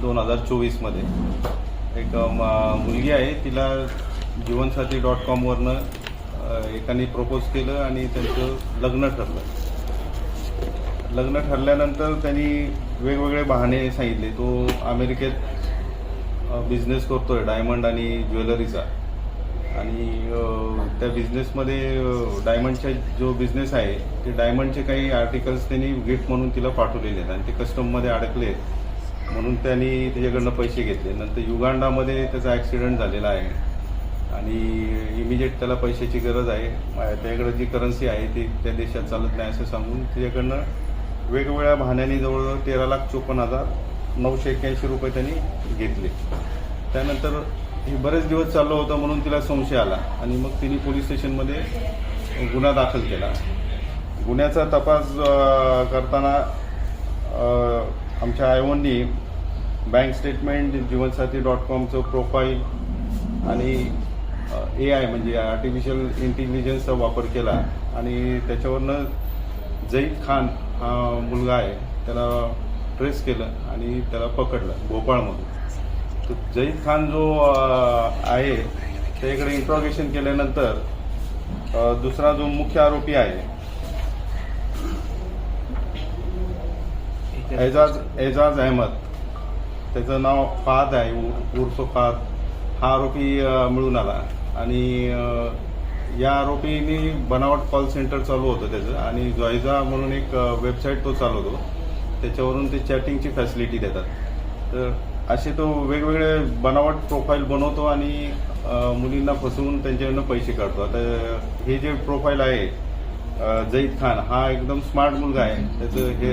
दोन हजार चोवीसमध्ये. एक मुलगी आहे तिला जीवनसाथी डॉट कॉमवरनं एकाने प्रपोज केलं आणि त्यांचं लग्न ठरलं. लग्न ठरल्यानंतर त्यांनी वेगवेगळे बहाणे सांगितले. तो अमेरिकेत बिझनेस करतोय डायमंड आणि ज्वेलरीचा. आणि त्या बिझनेसमध्ये डायमंडचा जो बिझनेस आहे ते डायमंडचे काही आर्टिकल्स त्यांनी गिफ्ट म्हणून तिला पाठवलेले आहेत. आणि ते कस्टममध्ये अडकले आहेत. म्हणून त्यांनी त्याच्याकडनं पैसे घेतले. नंतर युगांडामध्ये त्याचा ॲक्सिडेंट झालेला आहे. आणि इमिजिएट त्याला पैशाची गरज आहे. मा- त्याच्याकडे जी करन्सी आहे ती त्या देशात चालत नाही असं सांगून त्याच्याकडनं वेगवेगळ्या बहाण्याने जवळजवळ तेरा लाख चोपन्न हजार नऊशे एक्क्याऐंशी रुपये त्यांनी घेतले. त्यानंतर हे बरेच दिवस चाललं होतं म्हणून तिला संशय आला. आणि मग तिने पोलीस स्टेशनमध्ये गुन्हा दाखल केला. गुन्ह्याचा तपास करताना आमच्या आयोनी बँक स्टेटमेंट जीवनसाथी डॉट कॉमचं प्रोफाईल आणि ए आय म्हणजे आर्टिफिशियल इंटेलिजन्सचा वापर केला. आणि त्याच्यावरनं जईद खान हा मुलगा आहे त्याला ट्रेस केलं आणि त्याला पकडलं भोपाळमधून. तर जईद खान जो आहे त्याकडे इंट्रॉगेशन केल्यानंतर दुसरा जो मुख्य आरोपी आहे एजाज एजाज अहमद. त्याचं नाव फाद आहे उ- उर्फ फाद. हा आरोपी मिळून आला. आणि या आरोपीने बनावट कॉल सेंटर चालू होतं त्याचं. आणि जॉयजा म्हणून एक वेबसाईट तो चालवतो. त्याच्यावरून ते चॅटिंगची फॅसिलिटी देतात. तर असे तो वेगवेगळे बनावट प्रोफाईल बनवतो आणि मुलींना फसवून त्यांच्याकडनं पैसे काढतो. आता हे जे प्रोफाईल आहे जईद खान हा एकदम स्मार्ट मुलगा आहे. त्याचं हे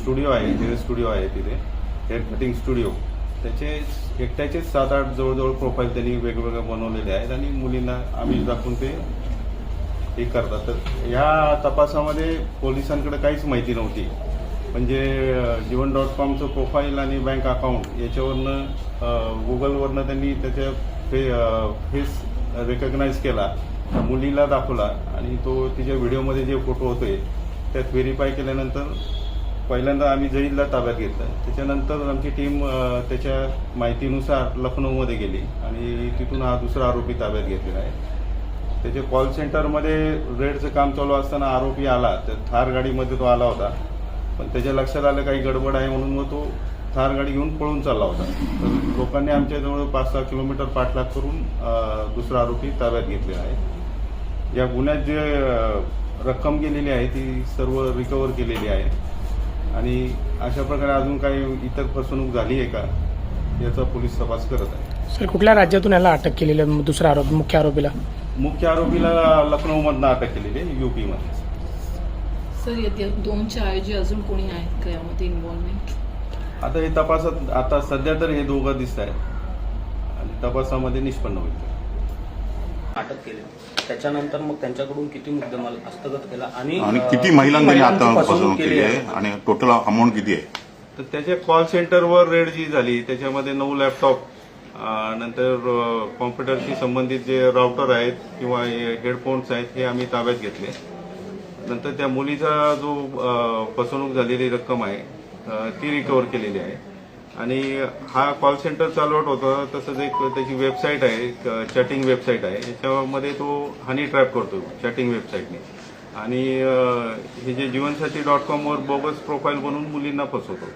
स्टुडिओ आहे हेअर स्टुडिओ आहे तिथे हेअर कटिंग स्टुडिओ. त्याचे एकट्याचेच सात आठ जवळजवळ प्रोफाईल त्यांनी वेगवेगळे बनवलेले आहेत आणि मुलींना आम्ही दाखवून ते हे करतात. तर ह्या तपासामध्ये पोलिसांकडे काहीच माहिती नव्हती. म्हणजे जीवन डॉट कॉमचं प्रोफाईल आणि बँक अकाउंट याच्यावरनं गुगलवरनं त्यांनी त्याच्या फे फेस रेकग्नाईज केला. मुलीला दाखवला आणि तो तिच्या व्हिडिओमध्ये जे फोटो होते त्यात व्हेरीफाय केल्यानंतर पहिल्यांदा आम्ही जईदला ताब्यात घेतलं. त्याच्यानंतर आमची टीम त्याच्या माहितीनुसार लखनौमध्ये गेली आणि तिथून हा दुसरा आरोपी ताब्यात घेतलेला आहे. त्याचे कॉल सेंटरमध्ये रेडचं काम चालू असताना आरोपी आला तर थार गाडीमध्ये तो आला होता. पण त्याच्या लक्षात आलं काही गडबड आहे म्हणून मग तो थार गाडी घेऊन पळून चालला होता. तर लोकांनी आमच्याजवळ पाच सहा किलोमीटर पाठलाग करून दुसरा आरोपी ताब्यात घेतलेला आहे. या गुन्ह्यात जे रक्कम गेलेली आहे ती सर्व रिकवर केलेली आहे. आणि अशा प्रकारे अजून काही इतर फसवणूक झाली आहे का याचा पोलीस तपास करत आहे. सर कुठल्या राज्यातून याला अटक केलेली आहे? दुसरा आरोप मुख्य आरोपीला? मुख्य आरोपीला लखनौमधनं अटक केलेली आहे युपीमध्ये. सर या दोनच्या ऐवजी अजून कोणी आहेत का यामध्ये इन्व्हॉल्वमेंट आता हे तपासात आता सध्या तर हे दोघं दिसत आहेत. आणि तपासामध्ये निष्पन्न होईल. अटक केली. त्याच्यानंतर मग त्यांच्याकडून किती मुद्देमाल हस्तगत केला आणि किती महिलांनी आता फसवणूक केली आहे? आणि टोटल अमाऊंट किती आहे? तर त्याच्या कॉल सेंटरवर रेड जी झाली. त्याच्यामध्ये नऊ लॅपटॉप नंतर कॉम्प्युटरशी संबंधित जे राउटर आहेत किंवा हेडफोन्स आहेत हे आम्ही ताब्यात घेतले. नंतर त्या मुलीचा जो फसवणूक झालेली रक्कम आहे ती रिकवर केलेली आहे. आणि हा कॉल सेंटर चालवत होता. तसंच एक त्याची वेबसाईट आहे चॅटिंग वेबसाईट आहे. याच्यामध्ये तो हनी ट्रॅप करतो चॅटिंग वेबसाईटने आणि हे जे जीवनसाथी डॉट कॉमवर बोगस प्रोफाईल बनवून मुलींना फसवतो.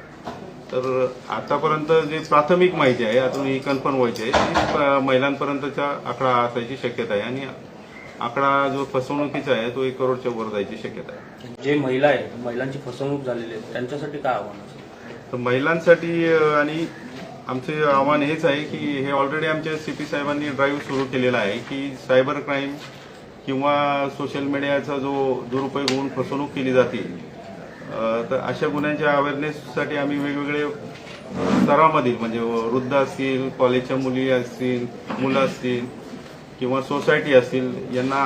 तर आतापर्यंत जे प्राथमिक माहिती आहे अजून ही कन्फर्म व्हायची आहे ती महिलांपर्यंतचा आकडा असायची शक्यता आहे. आणि आकडा जो फसवणुकीचा आहे तो एक करोडच्या वर जायची शक्यता आहे. जे महिला आहेत महिलांची फसवणूक झालेली आहे त्यांच्यासाठी काय आव्हान तर महिलांसाठी आणि आमचे आव्हान हेच आहे की हे ऑलरेडी आमच्या सी पी साहेबांनी ड्राईव्ह सुरू केलेला आहे की सायबर क्राईम किंवा सोशल मीडियाचा जो दुरुपयोग होऊन फसवणूक केली जाते तर अशा गुन्ह्यांच्या अवेअरनेससाठी आम्ही वेगवेगळे स्तरामधील म्हणजे वृद्ध असतील कॉलेजच्या मुली असतील मुलं असतील किंवा सोसायटी असतील यांना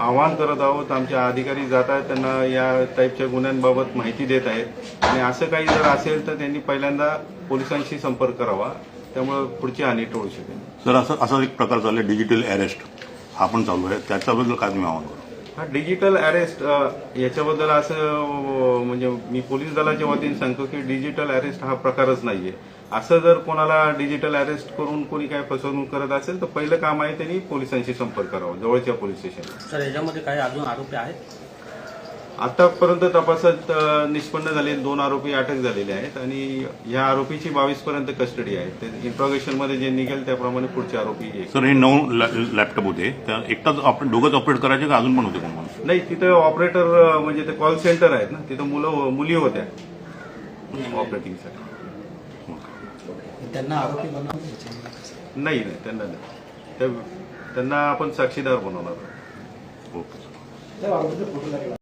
आवाहन करत आहोत आमचे अधिकारी जात आहेत त्यांना या टाईपच्या गुन्ह्यांबाबत माहिती देत आहेत. आणि असं काही जर असेल तर त्यांनी पहिल्यांदा पोलिसांशी संपर्क करावा. त्यामुळे पुढची हानी टळू शकेल. सर असं असा एक प्रकार चालला डिजिटल अरेस्ट हा पण चालू आहे. त्याच्याबद्दल काय तुम्ही आव्हान करू? हा डिजिटल अरेस्ट याच्याबद्दल असं म्हणजे मी पोलीस दलाच्या वतीने सांगतो की डिजिटल अरेस्ट हा प्रकारच नाहीये. असं जर कोणाला डिजिटल अरेस्ट करून कोणी काय फसवणूक करत असेल तर पहिलं काम आहे त्यांनी पोलिसांशी संपर्क करावा जवळच्या पोलीस स्टेशनला. सर याच्यामध्ये काही अजून आरोपी आहेत? आतापर्यंत तपासात निष्पन्न झाले दोन आरोपी अटक झालेले आहेत आणि या आरोपीची बावीस पर्यंत कस्टडी आहे. ते इंट्रॉगेशनमध्ये जे निघेल त्याप्रमाणे पुढचे आरोपी सर हे नऊ लॅ- लॅपटॉप होते. त्या एकटाच दोघंच ऑपरेट करायचे का अजून पण होते कोण कोण? नाही तिथं ऑपरेटर म्हणजे ते कॉल सेंटर आहेत ना तिथं मुलं मुली होत्या. ऑपरेटिंगसाठी त्यांना आरोपी कसं? नाही नाही त्यांना नाही. त्या- त्यांना आपण साक्षीदार बनवणार आहोत. ओके.